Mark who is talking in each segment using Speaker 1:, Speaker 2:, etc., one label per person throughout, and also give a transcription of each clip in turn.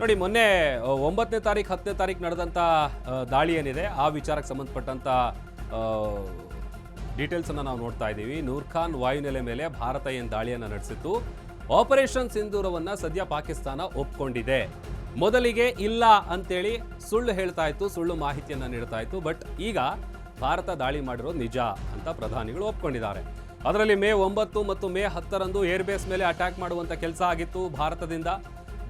Speaker 1: ನೋಡಿ, ಮೊನ್ನೆ ಒಂಬತ್ತನೇ ತಾರೀಕು ಹತ್ತನೇ ತಾರೀಕು ನಡೆದಂಥ ದಾಳಿ ಏನಿದೆ, ಆ ವಿಚಾರಕ್ಕೆ ಸಂಬಂಧಪಟ್ಟಂಥ ಡೀಟೇಲ್ಸನ್ನು ನಾವು ನೋಡ್ತಾ ಇದ್ದೀವಿ. ನೂರ್ಖಾನ್ ವಾಯುನೆಲೆ ಮೇಲೆ ಭಾರತ ಏನು ದಾಳಿಯನ್ನು ನಡೆಸಿತ್ತು? ಆಪರೇಷನ್ ಸಿಂಧೂರವನ್ನು ಸದ್ಯ ಪಾಕಿಸ್ತಾನ ಒಪ್ಕೊಂಡಿದೆ. ಮೊದಲಿಗೆ ಇಲ್ಲ ಅಂತೇಳಿ ಸುಳ್ಳು ಹೇಳ್ತಾ ಇತ್ತು, ಸುಳ್ಳು ಮಾಹಿತಿಯನ್ನು ನೀಡ್ತಾ ಇತ್ತು, ಬಟ್ ಈಗ ಭಾರತ ದಾಳಿ ಮಾಡಿರೋದು ನಿಜ ಅಂತ ಪ್ರಧಾನಿಗಳು ಒಪ್ಕೊಂಡಿದ್ದಾರೆ. ಅದರಲ್ಲಿ ಮೇ ಒಂಬತ್ತು ಮತ್ತು ಮೇ ಹತ್ತರಂದು ಏರ್ಬೇಸ್ ಮೇಲೆ ಅಟ್ಯಾಕ್ ಮಾಡುವಂಥ ಕೆಲಸ ಆಗಿತ್ತು ಭಾರತದಿಂದ.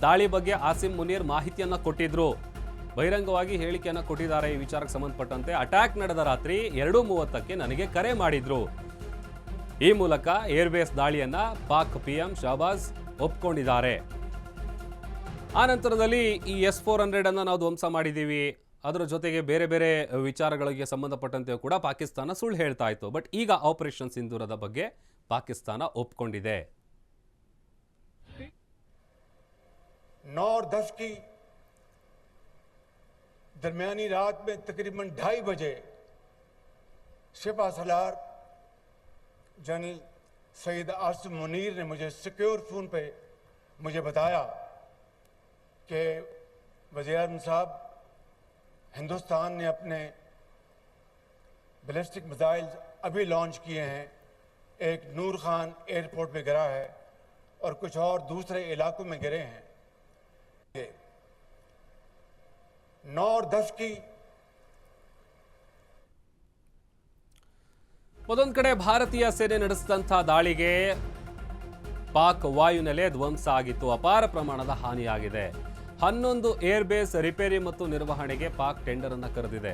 Speaker 1: ದಾಳಿ ಬಗ್ಗೆ ಆಸಿಮ್ ಮುನೀರ್ ಮಾಹಿತಿಯನ್ನ ಕೊಟ್ಟಿದ್ರು. ಬಹಿರಂಗವಾಗಿ ಹೇಳಿಕೆಯನ್ನ ಕೊಟ್ಟಿದ್ದಾರೆ ಈ ವಿಚಾರಕ್ಕೆ ಸಂಬಂಧಪಟ್ಟಂತೆ. ಅಟ್ಯಾಕ್ ನಡೆದ ರಾತ್ರಿ ಎರಡು ಮೂವತ್ತಕ್ಕೆ ನನಗೆ ಕರೆ ಮಾಡಿದ್ರು. ಈ ಮೂಲಕ ಏರ್ಬೇಸ್ ದಾಳಿಯನ್ನ ಪಾಕ್ ಪಿಎಂ ಶಹಬಾಜ್ ಒಪ್ಕೊಂಡಿದ್ದಾರೆ. ಆ ನಂತರದಲ್ಲಿ ಈ ಎಸ್ ಫೋರ್ ಹಂಡ್ರೆಡ್ ಅನ್ನ ನಾವು ಧ್ವಂಸ ಮಾಡಿದ್ದೀವಿ. ಅದರ ಜೊತೆಗೆ ಬೇರೆ ಬೇರೆ ವಿಚಾರಗಳಿಗೆ ಸಂಬಂಧಪಟ್ಟಂತೆ ಕೂಡ ಪಾಕಿಸ್ತಾನ ಸುಳ್ಳು ಹೇಳ್ತಾ ಇತ್ತು. ಬಟ್ ಈಗ ಆಪರೇಷನ್ ಸಿಂಧೂರದ ಬಗ್ಗೆ ಪಾಕಿಸ್ತಾನ ಒಪ್ಕೊಂಡಿದೆ.
Speaker 2: नौ और दस की दरमियानी रात में तकरीबन ढाई बजे सिपा सलार जनरल सईद आसिम मुनीर ने मुझे सिक्योर फ़ोन पे मुझे बताया कि वज़ीर साहब हिंदुस्तान ने अपने बैलिस्टिक मिसाइल अभी लॉन्च किए हैं। एक नूर खान एयरपोर्ट पे गिरा है और कुछ और दूसरे इलाकों में गिरे हैं। nor की
Speaker 1: ಮತ್ತೊಂದು ಕಡೆ ಭಾರತೀಯ ಸೇನೆ ನಡೆಸಿದಂಥ ದಾಳಿಗೆ ಪಾಕ್ ವಾಯುನೆಲೆ ಧ್ವಂಸ ಆಗಿತ್ತು. ಅಪಾರ ಪ್ರಮಾಣದ ಹಾನಿಯಾಗಿದೆ. ಹನ್ನೊಂದು ಏರ್ ಬೇಸ್ ರಿಪೇರಿ ಮತ್ತು ನಿರ್ವಹಣೆಗೆ ಪಾಕ್ ಟೆಂಡರ್ ಅನ್ನು ಕರೆದಿದೆ.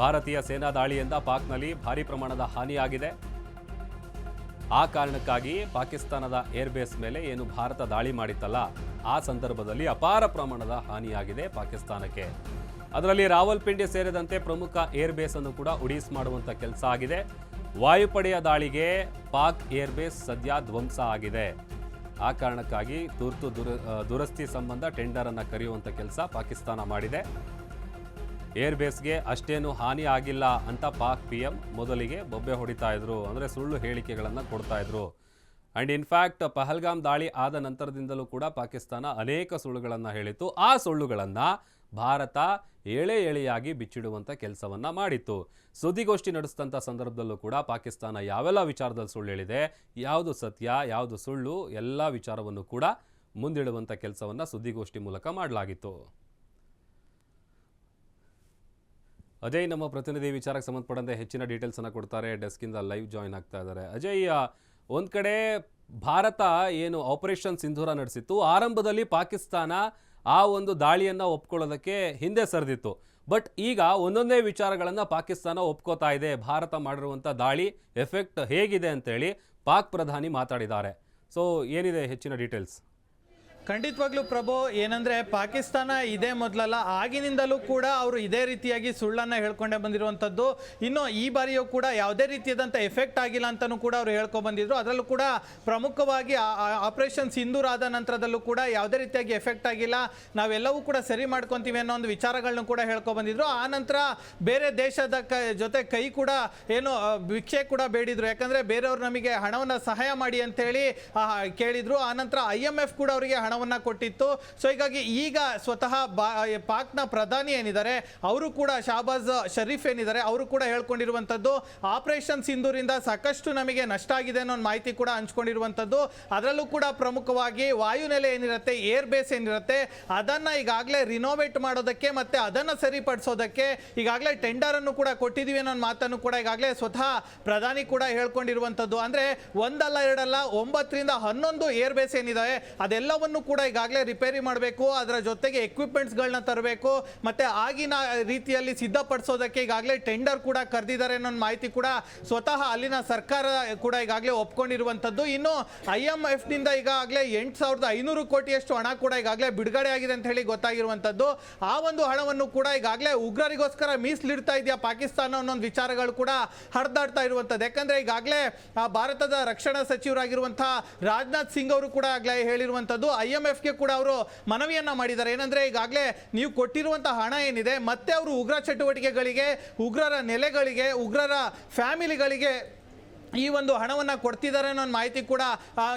Speaker 1: ಭಾರತೀಯ ಸೇನಾ ದಾಳಿಯಿಂದ ಪಾಕ್ನಲ್ಲಿ ಭಾರಿ ಪ್ರಮಾಣದ ಹಾನಿಯಾಗಿದೆ. ಆ ಕಾರಣಕ್ಕಾಗಿ ಪಾಕಿಸ್ತಾನದ ಏರ್ ಬೇಸ್ ಮೇಲೆ ಏನು ಭಾರತ ದಾಳಿ ಮಾಡಿತ್ತಲ್ಲ? ಆ ಸಂದರ್ಭದಲ್ಲಿ ಅಪಾರ ಪ್ರಮಾಣದ ಹಾನಿಯಾಗಿದೆ ಪಾಕಿಸ್ತಾನಕ್ಕೆ. ಅದರಲ್ಲಿ ರಾವಲ್ಪಿಂಡಿ ಸೇರಿದಂತೆ ಪ್ರಮುಖ ಏರ್ಬೇಸ್ ಅನ್ನು ಕೂಡ ಉಡೀಸ್ ಮಾಡುವಂತ ಕೆಲಸ ಆಗಿದೆ. ವಾಯುಪಡೆಯ ದಾಳಿಗೆ ಪಾಕ್ ಏರ್ಬೇಸ್ ಸದ್ಯ ಧ್ವಂಸ ಆಗಿದೆ. ಆ ಕಾರಣಕ್ಕಾಗಿ ತುರ್ತು ದುರ ದುರಸ್ತಿ ಸಂಬಂಧ ಟೆಂಡರ್ ಅನ್ನ ಕರೆಯುವಂತ ಕೆಲಸ ಪಾಕಿಸ್ತಾನ ಮಾಡಿದೆ. ಏರ್ಬೇಸ್ಗೆ ಅಷ್ಟೇನು ಹಾನಿ ಆಗಿಲ್ಲ ಅಂತ ಪಾಕ್ ಪಿ ಎಂ ಮೊದಲಿಗೆ ಬೊಬ್ಬೆ ಹೊಡಿತಾ ಇದ್ರು. ಅಂದರೆ ಸುಳ್ಳು ಹೇಳಿಕೆಗಳನ್ನು ಕೊಡ್ತಾ ಇದ್ರು. ಅಂಡ್ ಇನ್ಫ್ಯಾಕ್ಟ್ ಪಹಲ್ಗಾಮ್ ದಾಳಿ ಆದ ನಂತರದಿಂದಲೂ ಕೂಡ ಪಾಕಿಸ್ತಾನ ಅನೇಕ ಸುಳ್ಳುಗಳನ್ನು ಹೇಳಿತ್ತು. ಆ ಸುಳ್ಳುಗಳನ್ನು ಭಾರತ ಏಳೆ ಏಳೆಯಾಗಿ ಬಿಚ್ಚಿಡುವಂಥ ಕೆಲಸವನ್ನು ಮಾಡಿತ್ತು. ಸುದ್ದಿಗೋಷ್ಠಿ ನಡೆಸಿದಂಥ ಸಂದರ್ಭದಲ್ಲೂ ಕೂಡ ಪಾಕಿಸ್ತಾನ ಯಾವೆಲ್ಲ ವಿಚಾರದಲ್ಲಿ ಸುಳ್ಳು ಹೇಳಿದೆ, ಯಾವುದು ಸತ್ಯ, ಯಾವುದು ಸುಳ್ಳು, ಎಲ್ಲ ವಿಚಾರವನ್ನು ಕೂಡ ಮುಂದಿಡುವಂಥ ಕೆಲಸವನ್ನು ಸುದ್ದಿಗೋಷ್ಠಿ ಮೂಲಕ ಮಾಡಲಾಗಿತ್ತು. ಅಜಯ್ ನಮ್ಮ ಪ್ರತಿನಿಧಿ ವಿಚಾರಕ್ಕೆ ಸಂಬಂಧಪಟ್ಟಂತೆ ಹೆಚ್ಚಿನ ಡೀಟೇಲ್ಸನ್ನು ಕೊಡ್ತಾರೆ. ಡೆಸ್ಕಿಂದ ಲೈವ್ ಜಾಯಿನ್ ಆಗ್ತಾ ಇದ್ದಾರೆ. ಅಜಯ್ ಒಂದ್ ಕಡೆ ಭಾರತ ಏನು ಆಪರೇಷನ್ ಸಿಂಧೂರ ನಡೆಸಿತ್ತು, ಆರಂಭದಲ್ಲಿ ಪಾಕಿಸ್ತಾನ ಆ ಒಂದು ದಾಳಿಯನ್ನು ಒಪ್ಕೊಳ್ಳೋದಕ್ಕೆ ಹಿಂದೆ ಸರಿದಿತ್ತು. ಬಟ್ ಈಗ ಒಂದೊಂದೇ ವಿಚಾರಗಳನ್ನು ಪಾಕಿಸ್ತಾನ ಒಪ್ಕೋತಾ ಇದೆ, ಭಾರತ ಮಾಡಿರುವಂಥ ದಾಳಿ ಎಫೆಕ್ಟ್ ಹೇಗಿದೆ ಅಂತೇಳಿ ಪಾಕ್ ಪ್ರಧಾನಿ ಮಾತಾಡಿದ್ದಾರೆ. ಸೊ ಏನಿದೆ ಹೆಚ್ಚಿನ ಡೀಟೇಲ್ಸ್
Speaker 3: ಖಂಡಿತವಾಗ್ಲೂ ಪ್ರಭು, ಏನಂದ್ರೆ ಪಾಕಿಸ್ತಾನ ಇದೇ ಮೊದಲಲ್ಲ, ಆಗಿನಿಂದಲೂ ಕೂಡ ಅವರು ಇದೇ ರೀತಿಯಾಗಿ ಸುಳ್ಳನ್ನ ಹೇಳ್ಕೊಂಡೇ ಬಂದಿರುವಂಥದ್ದು. ಇನ್ನು ಈ ಬಾರಿಯೂ ಕೂಡ ಯಾವುದೇ ರೀತಿಯಾದಂಥ ಎಫೆಕ್ಟ್ ಆಗಿಲ್ಲ ಅಂತಲೂ ಕೂಡ ಅವರು ಹೇಳ್ಕೊ ಬಂದಿದ್ರು. ಅದರಲ್ಲೂ ಕೂಡ ಪ್ರಮುಖವಾಗಿ ಆಪರೇಷನ್ ಸಿಂಧೂರ್ ನಂತರದಲ್ಲೂ ಕೂಡ ಯಾವುದೇ ರೀತಿಯಾಗಿ ಎಫೆಕ್ಟ್ ಆಗಿಲ್ಲ. ನಾವೆಲ್ಲವೂ ಕೂಡ ಸರಿ ಮಾಡ್ಕೊಂತೀವಿ ಅನ್ನೋ ಒಂದು ವಿಚಾರಗಳನ್ನ ಕೂಡ ಹೇಳ್ಕೊ ಬಂದಿದ್ರು. ಆ ನಂತರ ಬೇರೆ ದೇಶದ ಕ, ಜೊತೆ ಕೈ ಕೂಡ ಏನು ಭಿಕ್ಷೆ ಕೂಡ ಬೇಡಿದ್ರು. ಯಾಕಂದ್ರೆ ಬೇರೆಯವರು ನಮಗೆ ಹಣವನ್ನ ಸಹಾಯ ಮಾಡಿ ಅಂತೇಳಿ ಕೇಳಿದ್ರು. ಆ ನಂತರ ಐ ಎಂ ಎಫ್ ಕೂಡ ಅವರಿಗೆ ಹಣವನ್ನ ಕೊಟ್ಟಿತ್ತು. ಸೊ ಹೀಗಾಗಿ ಈಗ ಸ್ವತಃ ಬಾ ಪಾಕ್ನ ಪ್ರಧಾನಿ ಏನಿದ್ದಾರೆ, ಅವರು ಕೂಡ ಶಾಬಾಜ್ ಶರೀಫ್ ಏನಿದ್ದಾರೆ, ಅವರು ಕೂಡ ಹೇಳ್ಕೊಂಡಿರುವಂಥದ್ದು, ಆಪರೇಷನ್ ಸಿಂಧೂರಿಂದ ಸಾಕಷ್ಟು ನಮಗೆ ನಷ್ಟ ಆಗಿದೆ ಅನ್ನೋ ಮಾಹಿತಿ ಕೂಡ ಹಂಚ್ಕೊಂಡಿರುವಂಥದ್ದು. ಅದರಲ್ಲೂ ಕೂಡ ಪ್ರಮುಖವಾಗಿ ವಾಯುನೆಲೆ ಏನಿರುತ್ತೆ, ಏರ್ ಬೇಸ್ ಏನಿರುತ್ತೆ, ಅದನ್ನ ಈಗಾಗಲೇ ರಿನೋವೇಟ್ ಮಾಡೋದಕ್ಕೆ ಮತ್ತೆ ಅದನ್ನ ಸರಿಪಡಿಸೋದಕ್ಕೆ ಈಗಾಗಲೇ ಟೆಂಡರ್ ಅನ್ನು ಕೂಡ ಕೊಟ್ಟಿದ್ದೀವಿ ಅನ್ನೋ ಮಾತನ್ನು ಕೂಡ ಈಗಾಗಲೇ ಸ್ವತಃ ಪ್ರಧಾನಿ ಕೂಡ ಹೇಳ್ಕೊಂಡಿರುವಂಥದ್ದು. ಅಂದ್ರೆ ಒಂದಲ್ಲ, ಎರಡಲ್ಲ, ಒಂಬತ್ತರಿಂದ ಹನ್ನೊಂದು ಏರ್ ಬೇಸ್ ಏನಿದೆ ಅದೆಲ್ಲವನ್ನು ಕೂಡ ಈಗಾಗಲೇ ರಿಪೇರಿ ಮಾಡಬೇಕು. ಅದರ ಜೊತೆಗೆ ಎಕ್ವಿಪ್ಮೆಂಟ್ಸ್ಗಳನ್ನ ತರಬೇಕು. ಮತ್ತು ಆಗಿನ ರೀತಿಯಲ್ಲಿ ಸಿದ್ಧಪಡಿಸೋದಕ್ಕೆ ಈಗಾಗಲೇ ಟೆಂಡರ್ ಕೂಡ ಕರೆದಿದ್ದಾರೆ ಅನ್ನೋ ಮಾಹಿತಿ ಕೂಡ ಸ್ವತಃ ಅಲ್ಲಿನ ಸರ್ಕಾರ ಕೂಡ ಈಗಾಗಲೇ ಒಪ್ಕೊಂಡಿರುವಂಥದ್ದು. ಇನ್ನು ಐ ಎಂ ಎಫ್ನಿಂದ ಈಗಾಗಲೇ ಎಂಟು ಸಾವಿರದ ಐನೂರು ಕೋಟಿಯಷ್ಟು ಹಣ ಕೂಡ ಈಗಾಗಲೇ ಬಿಡುಗಡೆ ಆಗಿದೆ ಅಂತ ಹೇಳಿ ಗೊತ್ತಾಗಿರುವಂಥದ್ದು. ಆ ಒಂದು ಹಣವನ್ನು ಕೂಡ ಈಗಾಗಲೇ ಉಗ್ರರಿಗೋಸ್ಕರ ಮೀಸಲಿಡ್ತಾ ಇದೆಯಾ ಪಾಕಿಸ್ತಾನ ಅನ್ನೋ ಒಂದು ವಿಚಾರಗಳು ಕೂಡ ಹರಿದಾಡ್ತಾ ಇರುವಂಥದ್ದು. ಯಾಕಂದರೆ ಈಗಾಗಲೇ ಭಾರತದ ರಕ್ಷಣಾ ಸಚಿವರಾಗಿರುವಂಥ ರಾಜನಾಥ್ ಸಿಂಗ್ ಅವರು ಕೂಡ ಆಗಲೇ ಹೇಳಿರುವಂಥದ್ದು ಐ ಎಂ ಎಫ್ಗೆ ಕೂಡ ಅವರು ಮನವಿಯನ್ನ ಮಾಡಿದ್ದಾರೆ. ಏನಂದ್ರೆ ಈಗಾಗಲೇ ನೀವು ಕೊಟ್ಟಿರುವಂತಹ ಹಣ ಏನಿದೆ, ಮತ್ತೆ ಅವರು ಉಗ್ರ ಚಟುವಟಿಕೆಗಳಿಗೆ, ಉಗ್ರರ ನೆಲೆಗಳಿಗೆ, ಉಗ್ರರ ಫ್ಯಾಮಿಲಿಗಳಿಗೆ ಈ ಒಂದು ಹಣವನ್ನು ಕೊಡ್ತಿದ್ದಾರೆ ಅನ್ನೋ ಮಾಹಿತಿ ಕೂಡ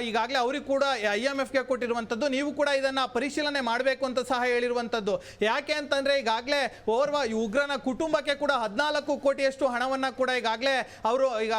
Speaker 3: ಈಗಾಗಲೇ ಅವ್ರಿಗೆ ಕೂಡ ಐ ಎಂ ಎಫ್ಗೆ ಕೊಟ್ಟಿರುವಂಥದ್ದು. ನೀವು ಕೂಡ ಇದನ್ನು ಪರಿಶೀಲನೆ ಮಾಡಬೇಕು ಅಂತ ಸಹ ಹೇಳಿರುವಂಥದ್ದು. ಯಾಕೆ ಅಂತಂದರೆ ಈಗಾಗಲೇ ಓರ್ವ ಉಗ್ರನ ಕುಟುಂಬಕ್ಕೆ ಕೂಡ ಹದಿನಾಲ್ಕು ಕೋಟಿಯಷ್ಟು ಹಣವನ್ನು ಕೂಡ ಈಗಾಗಲೇ ಅವರು ಈಗ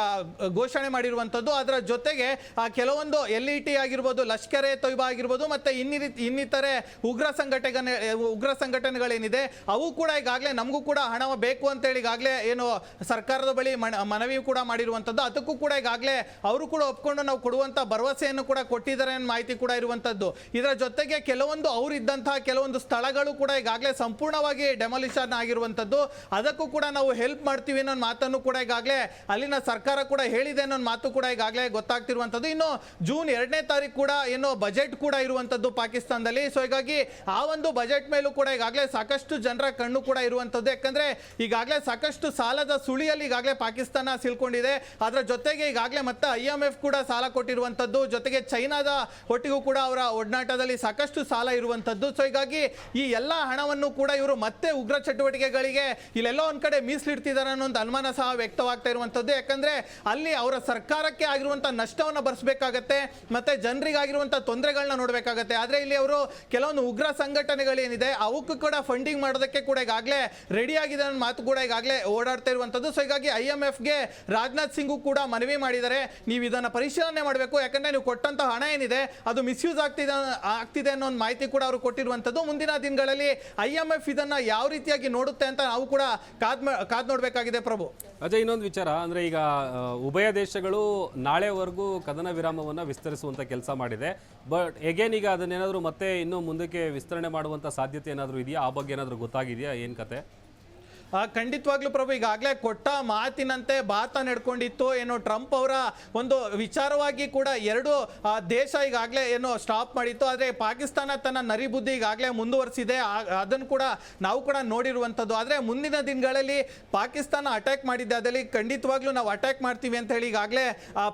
Speaker 3: ಘೋಷಣೆ ಮಾಡಿರುವಂಥದ್ದು. ಅದರ ಜೊತೆಗೆ ಕೆಲವೊಂದು ಎಲ್ ಇ ಟಿ ಆಗಿರ್ಬೋದು, ಲಷ್ಕರ್ ಎ ತೊಯ್ಬಾ ಆಗಿರ್ಬೋದು, ಮತ್ತು ಇನ್ನಿ ಇನ್ನಿತರೆ ಉಗ್ರ ಸಂಘಟನೆ, ಉಗ್ರ ಸಂಘಟನೆಗಳೇನಿದೆ, ಅವು ಕೂಡ ಈಗಾಗಲೇ ನಮಗೂ ಕೂಡ ಹಣ ಬೇಕು ಅಂತೇಳಿ ಈಗಾಗಲೇ ಏನು ಸರ್ಕಾರದ ಬಳಿ ಮನ- ಮನವಿ ಕೂಡ ಮಾಡಿರುವಂಥದ್ದು. ಅದಕ್ಕೂ ಕೂಡ ಈಗಾಗಲೇ ಅವರು ಕೂಡ ಒಪ್ಕೊಂಡು ನಾವು ಕೊಡುವಂತ ಭರವಸೆಯನ್ನು ಕೂಡ ಕೊಟ್ಟಿದ್ದಾರೆ ಅನ್ನೋ ಮಾಹಿತಿ ಕೂಡ ಇರುವಂಥದ್ದು ಇದರ ಜೊತೆಗೆ ಕೆಲವೊಂದು ಅವರು ಇದ್ದಂತಹ ಕೆಲವೊಂದು ಸ್ಥಳಗಳು ಕೂಡ ಈಗಾಗಲೇ ಸಂಪೂರ್ಣವಾಗಿ ಡೆಮಾಲಿಷನ್ ಆಗಿರುವಂಥದ್ದು ಅದಕ್ಕೂ ಕೂಡ ನಾವು ಹೆಲ್ಪ್ ಮಾಡ್ತೀವಿ ಅನ್ನೋ ಮಾತನ್ನು ಕೂಡ ಈಗಾಗಲೇ ಅಲ್ಲಿನ ಸರ್ಕಾರ ಕೂಡ ಹೇಳಿದೆ ಅನ್ನೋ ಮಾತು ಕೂಡ ಈಗಾಗಲೇ ಗೊತ್ತಾಗ್ತಿರುವಂಥದ್ದು ಇನ್ನು ಜೂನ್ ಎರಡನೇ ತಾರೀಕು ಕೂಡ ಏನೋ ಬಜೆಟ್ ಕೂಡ ಇರುವಂಥದ್ದು ಪಾಕಿಸ್ತಾನದಲ್ಲಿ. ಸೊ ಹೀಗಾಗಿ ಆ ಒಂದು ಬಜೆಟ್ ಮೇಲೂ ಕೂಡ ಈಗಾಗಲೇ ಸಾಕಷ್ಟು ಜನರ ಕಣ್ಣು ಕೂಡ ಇರುವಂಥದ್ದು ಯಾಕಂದ್ರೆ ಈಗಾಗಲೇ ಸಾಕಷ್ಟು ಸಾಲದ ಸುಳಿಯಲ್ಲಿ ಈಗಾಗಲೇ ಪಾಕಿಸ್ತಾನ ಸಿಲ್ಕೊಂಡಿದೆ ಅದರ ಜೊತೆಗೆ ಈಗಾಗಲೇ ಮತ್ತೆ ಐ ಎಂ ಎಫ್ ಕೂಡ ಸಾಲ ಕೊಟ್ಟಿರುವಂಥದ್ದು ಜೊತೆಗೆ ಚೈನಾದ ಒಟ್ಟಿಗೂ ಕೂಡ ಅವರ ಒಡನಾಟದಲ್ಲಿ ಸಾಕಷ್ಟು ಸಾಲ ಇರುವಂಥದ್ದು ಸೊ ಹೀಗಾಗಿ ಈ ಎಲ್ಲ ಹಣವನ್ನು ಕೂಡ ಇವರು ಮತ್ತೆ ಉಗ್ರ ಚಟುವಟಿಕೆಗಳಿಗೆ ಇಲ್ಲೆಲ್ಲೋ ಒಂದು ಕಡೆ ಮೀಸಲಿಡ್ತಿದ್ದಾರೆ ಅನ್ನೋ ಒಂದು ಅನುಮಾನ ಸಹ ವ್ಯಕ್ತವಾಗ್ತಾ ಇರುವಂಥದ್ದು ಯಾಕಂದ್ರೆ ಅಲ್ಲಿ ಅವರ ಸರ್ಕಾರಕ್ಕೆ ಆಗಿರುವಂಥ ನಷ್ಟವನ್ನು ಭರಿಸಬೇಕಾಗತ್ತೆ ಮತ್ತೆ ಜನರಿಗಾಗಿರುವಂಥ ತೊಂದರೆಗಳನ್ನ ನೋಡಬೇಕಾಗತ್ತೆ. ಆದರೆ ಇಲ್ಲಿ ಅವರು ಕೆಲವೊಂದು ಉಗ್ರ ಸಂಘಟನೆಗಳೇನಿದೆ, ಅವಕ್ಕೂ ಕೂಡ ಫಂಡಿಂಗ್ ಮಾಡೋದಕ್ಕೆ ಕೂಡ ಈಗಾಗಲೇ ರೆಡಿ ಆಗಿದೆ ಅನ್ನೋ ಮಾತು ಕೂಡ ಈಗಾಗಲೇ ಓಡಾಡ್ತಾ ಇರುವಂಥದ್ದು ಸೊ ಹೀಗಾಗಿ ಐ ಎಂ ಎಫ್ಗೆ ರಾಜನಾಥ್ ಸಿಂಗು ಕೂಡ ಮನವಿ ಮಾಡಿದರೆ ನೀವು ಇದನ್ನು ಪರಿಶೀಲನೆ ಮಾಡಬೇಕು. ಯಾಕಂದರೆ ನೀವು ಕೊಟ್ಟಂತ ಹಣ ಏನಿದೆ, ಅದು ಮಿಸ್ಯೂಸ್ ಆಗ್ತಿದೆ ಆಗ್ತಿದೆ ಅನ್ನೋ ಒಂದು ಮಾಹಿತಿ ಕೂಡ ಅವರು ಕೊಟ್ಟಿರುವಂಥದ್ದು. ಮುಂದಿನ ದಿನಗಳಲ್ಲಿ ಐ ಎಂ ಎಫ್ ಇದನ್ನು ಯಾವ ರೀತಿಯಾಗಿ ನೋಡುತ್ತೆ ಅಂತ ನಾವು ಕೂಡ ಕಾದ್ ಕಾದ್ ನೋಡಬೇಕಾಗಿದೆ ಪ್ರಭು.
Speaker 1: ಅಜಯ್, ಇನ್ನೊಂದು ವಿಚಾರ. ಅಂದರೆ ಈಗ ಉಭಯ ದೇಶಗಳು ನಾಳೆವರೆಗೂ ಕದನ ವಿರಾಮವನ್ನು ವಿಸ್ತರಿಸುವಂಥ ಕೆಲಸ ಮಾಡಿದೆ. ಬಟ್ ಎಗೇನ್ ಈಗ ಅದನ್ನೇನಾದರೂ ಮತ್ತೆ ಇನ್ನೂ ಮುಂದಕ್ಕೆ ವಿಸ್ತರಣೆ ಮಾಡುವಂಥ ಸಾಧ್ಯತೆ ಏನಾದರೂ ಇದೆಯಾ? ಆ ಬಗ್ಗೆ ಏನಾದರೂ ಗೊತ್ತಾಗಿದೆಯಾ? ಏನು ಕತೆ?
Speaker 3: ಖಂಡಿತವಾಗ್ಲೂ ಪ್ರಭು, ಈಗಾಗಲೇ ಕೊಟ್ಟ ಮಾತಿನಂತೆ ಭಾರತ ನಡ್ಕೊಂಡಿತ್ತು. ಏನು ಟ್ರಂಪ್ ಅವರ ಒಂದು ವಿಚಾರವಾಗಿ ಕೂಡ ಎರಡು ದೇಶ ಈಗಾಗಲೇ ಏನು ಸ್ಟಾಪ್ ಮಾಡಿತ್ತು. ಆದರೆ ಪಾಕಿಸ್ತಾನ ತನ್ನ ನರಿಬುದ್ಧಿ ಈಗಾಗಲೇ ಮುಂದುವರಿಸಿದೆ. ಅದನ್ನು ಕೂಡ ನಾವು ಕೂಡ ನೋಡಿರುವಂಥದ್ದು. ಆದರೆ ಮುಂದಿನ ದಿನಗಳಲ್ಲಿ ಪಾಕಿಸ್ತಾನ ಅಟ್ಯಾಕ್ ಮಾಡಿದ್ದೆ. ಅದರಲ್ಲಿ ಖಂಡಿತವಾಗ್ಲೂ ನಾವು ಅಟ್ಯಾಕ್ ಮಾಡ್ತೀವಿ ಅಂತ ಹೇಳಿ ಈಗಾಗಲೇ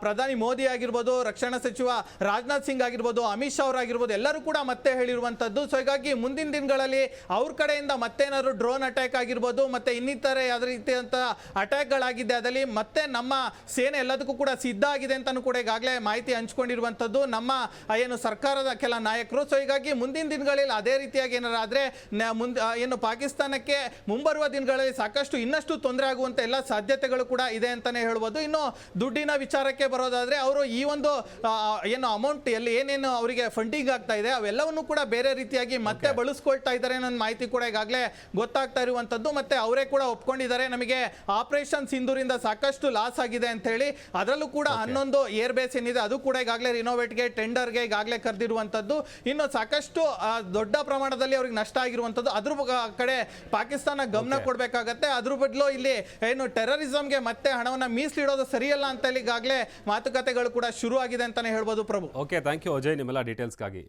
Speaker 3: ಪ್ರಧಾನಿ ಮೋದಿ ಆಗಿರ್ಬೋದು, ರಕ್ಷಣಾ ಸಚಿವ ರಾಜನಾಥ್ ಸಿಂಗ್ ಆಗಿರ್ಬೋದು, ಅಮಿತ್ ಶಾ ಅವರಾಗಿರ್ಬೋದು ಎಲ್ಲರೂ ಕೂಡ ಮತ್ತೆ ಹೇಳಿರುವಂಥದ್ದು. ಸೊ, ಹೀಗಾಗಿ ಮುಂದಿನ ದಿನಗಳಲ್ಲಿ ಅವ್ರ ಕಡೆಯಿಂದ ಮತ್ತೇನಾದ್ರು ಡ್ರೋನ್ ಅಟ್ಯಾಕ್ ಆಗಿರ್ಬೋದು, ಮತ್ತೆ ಇನ್ನಿತರೆ ಯಾವುದೇ ರೀತಿಯಂತ ಅಟ್ಯಾಕ್ಗಳಾಗಿದೆ. ಅದರಲ್ಲಿ ಮತ್ತೆ ನಮ್ಮ ಸೇನೆ ಎಲ್ಲದಕ್ಕೂ ಕೂಡ ಸಿದ್ಧ ಆಗಿದೆ ಅಂತಲೂ ಕೂಡ ಈಗಾಗಲೇ ಮಾಹಿತಿ ಹಂಚ್ಕೊಂಡಿರುವಂಥದ್ದು. ನಮ್ಮ ಏನು ಸರ್ಕಾರದ ಕೆಲ ನಾಯಕರು. ಸೊ ಹೀಗಾಗಿ ಮುಂದಿನ ದಿನಗಳಲ್ಲಿ ಅದೇ ರೀತಿಯಾಗಿ ಏನಾರ ಆದರೆ ಮುಂದೆ ಏನು ಪಾಕಿಸ್ತಾನಕ್ಕೆ ಮುಂಬರುವ ದಿನಗಳಲ್ಲಿ ಸಾಕಷ್ಟು ಇನ್ನಷ್ಟು ತೊಂದರೆ ಆಗುವಂಥ ಎಲ್ಲ ಸಾಧ್ಯತೆಗಳು ಕೂಡ ಇದೆ ಅಂತಾನೆ ಹೇಳ್ಬೋದು. ಇನ್ನು ದುಡ್ಡಿನ ವಿಚಾರಕ್ಕೆ ಬರೋದಾದರೆ ಅವರು ಈ ಒಂದು ಏನು ಅಮೌಂಟ್ ಎಲ್ಲಿ ಏನೇನು ಅವರಿಗೆ ಫಂಡಿಂಗ್ ಆಗ್ತಾ ಇದೆ ಅವೆಲ್ಲವನ್ನು ಕೂಡ ಬೇರೆ ರೀತಿಯಾಗಿ ಮತ್ತೆ ಬಳಸ್ಕೊಳ್ತಾ ಇದ್ದಾರೆ ಅನ್ನೋ ಮಾಹಿತಿ ಕೂಡ ಈಗಾಗಲೇ ಗೊತ್ತಾಗ್ತಾ ಇರುವಂಥದ್ದು. ಮತ್ತೆ ಅವರೇ ಕೂಡ ಒಪ್ಕೊಂಡಿದ್ದಾರೆ. ನಮಗೆ ಆಪರೇಷನ್ ಸಿಂಧೂರಿಂದ ಸಾಕಷ್ಟು ಲಾಸ್ ಆಗಿದೆ ಅಂತ ಹೇಳಿ. ಅದರಲ್ಲೂ ಕೂಡ ಹನ್ನೊಂದು ಏರ್ ಬೇಸ್ ಏನಿದೆ ಅದು ಕೂಡ ಈಗಾಗಲೇ ರಿನೋವೇಟ್ಗೆ ಟೆಂಡರ್ಗೆ ಈಗಾಗಲೇ ಕರೆದಿರುವಂಥದ್ದು. ಇನ್ನು ಸಾಕಷ್ಟು ದೊಡ್ಡ ಪ್ರಮಾಣದಲ್ಲಿ ಅವ್ರಿಗೆ ನಷ್ಟ ಆಗಿರುವಂಥದ್ದು. ಅದ್ರ ಕಡೆ ಪಾಕಿಸ್ತಾನ ಗಮನ ಕೊಡಬೇಕಾಗತ್ತೆ. ಅದ್ರ ಬದಲು ಇಲ್ಲಿ ಏನು ಟೆರರಿಸಮ್ಗೆ ಮತ್ತೆ ಹಣವನ್ನು ಮೀಸಲಿಡೋದು ಸರಿಯಲ್ಲ ಅಂತ ಹೇಳಿ ಈಗಾಗಲೇ ಮಾತುಕತೆಗಳು ಕೂಡ ಶುರು ಆಗಿದೆ ಅಂತಾನೆ ಹೇಳ್ಬೋದು Prabhu.
Speaker 1: Okay thank you Ajay ನಿಮ್ಮೆಲ್ಲ ಡೀಟೇಲ್ಸ್ಗಾಗಿ